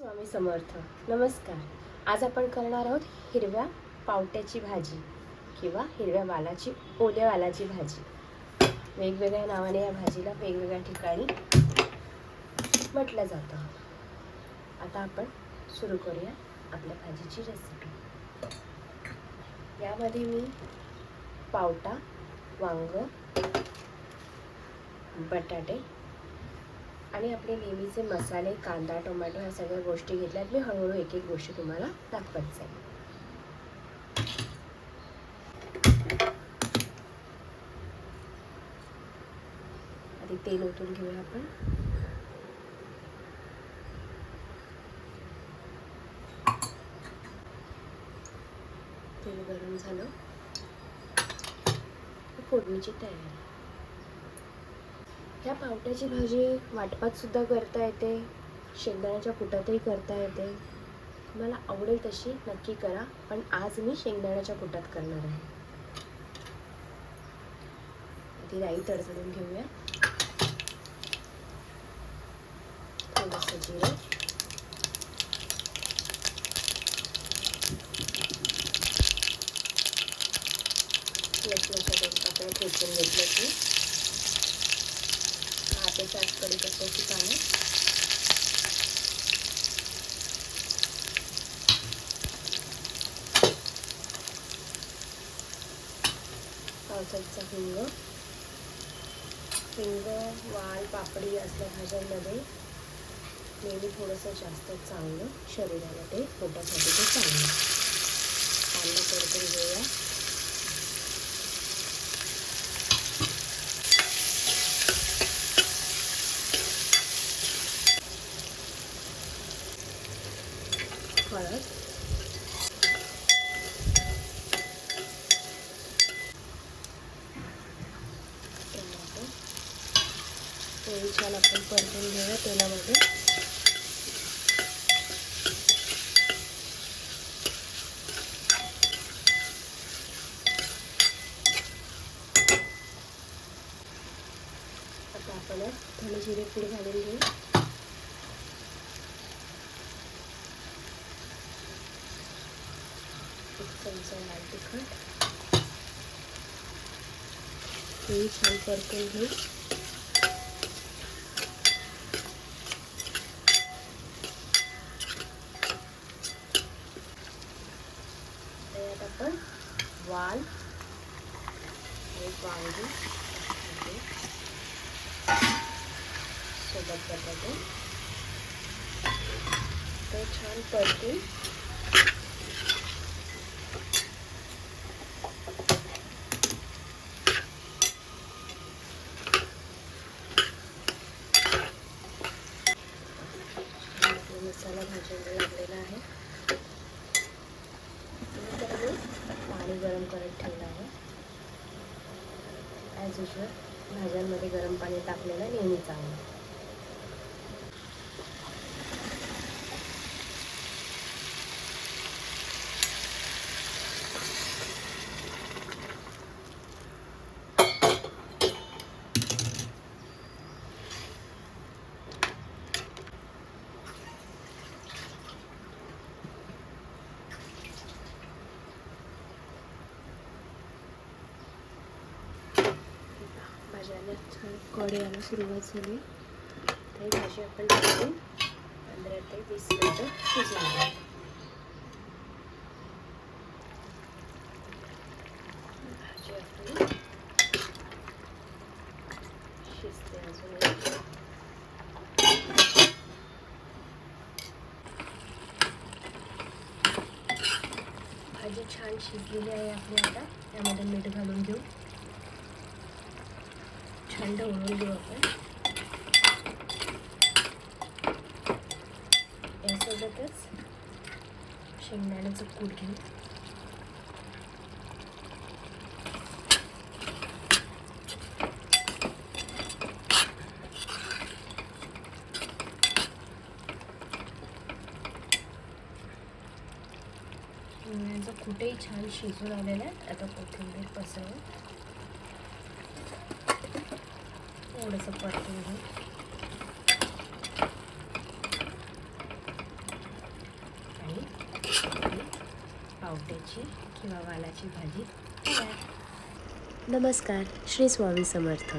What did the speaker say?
स्वामी समर्थ. नमस्कार. आज आपण करणार आहोत हिरव्या पावट्याची भाजी किंवा हिरव्या वालाची ओल्या वालाची भाजी. वेगवेगळ्या नावाने या भाजीला वेगवेगळ्या ठिकाणी म्हटलं जातं. आता आपण सुरू करूया आपल्या भाजीची रेसिपी यामध्ये मी पावटा वांग बटाटे आणि आपले नेहमीचे मसाले कांदा टोमॅटो ह्या सगळ्या गोष्टी घेतल्यात. मी हळूहळू एक एक गोष्टी तुम्हाला दाखवत जाईल आधी तेल ओतून घेऊया आपण. तेल गरम झालं. फोडणीची तयारी. ह्या पावट्याची भाजी वाटपातसुद्धा करता येते. शेंगदाण्याच्या कुटातही करता येते. मला आवडेल तशी नक्की करा पण आज मी शेंगदाण्याच्या कुटात करणार आहे. ती राई तडतडून घेऊया. थोडंसं जिरं. लसणाच्या दोन पाकळ्या ठेचून घेतल्या की. त्याच्या सात कढीपत्त्याची पानं पावसाचा हिंग. हिंग वाल पापडी असल्या भाज्यांमध्ये नेहमी थोडंसं जास्त चांगलं शरीराला ते पोटासाठी ते चांगलं. चांगलं परतून घेऊया. हळद टोमॅटो पोळी छान आपण परतून घेऊया तेलामध्ये. आता आपण धने जिरे पूड घालून घेऊ. एक चमचा लाल तिखट हे छान परतून घेऊ त्यात आपण वाल एक वांगी ओके. सोबत बटाटे ते छान परतून आपला मसाला भाजीला लागलेला आहे. पाणी गरम करत ठेवलं आहे. ॲज युजल भाज्यांमध्ये गरम पाणी टाकलेलं नेहमीच आहे. भाज्याला छान कड यायला सुरुवात झाली तर ही भाजी आपण टाकून पंधरा ते वीस मिनटं शिजवून घेऊ. भाजी आपली शिजते अजून भाजी छान शिजलेली आहे आपली आता त्यामध्ये मीठ घालून घेऊ थंड होऊन घेऊ आपण यासोबतच शेंगदाण्याचं कूट घेऊ. कुठेही छान शिजून आलेलं आहे. आता कोथिंबीर पसरवून थोडंसं परतून घेऊ आणि पावट्याची किंवा वालाची भाजी नमस्कार श्री स्वामी समर्थ.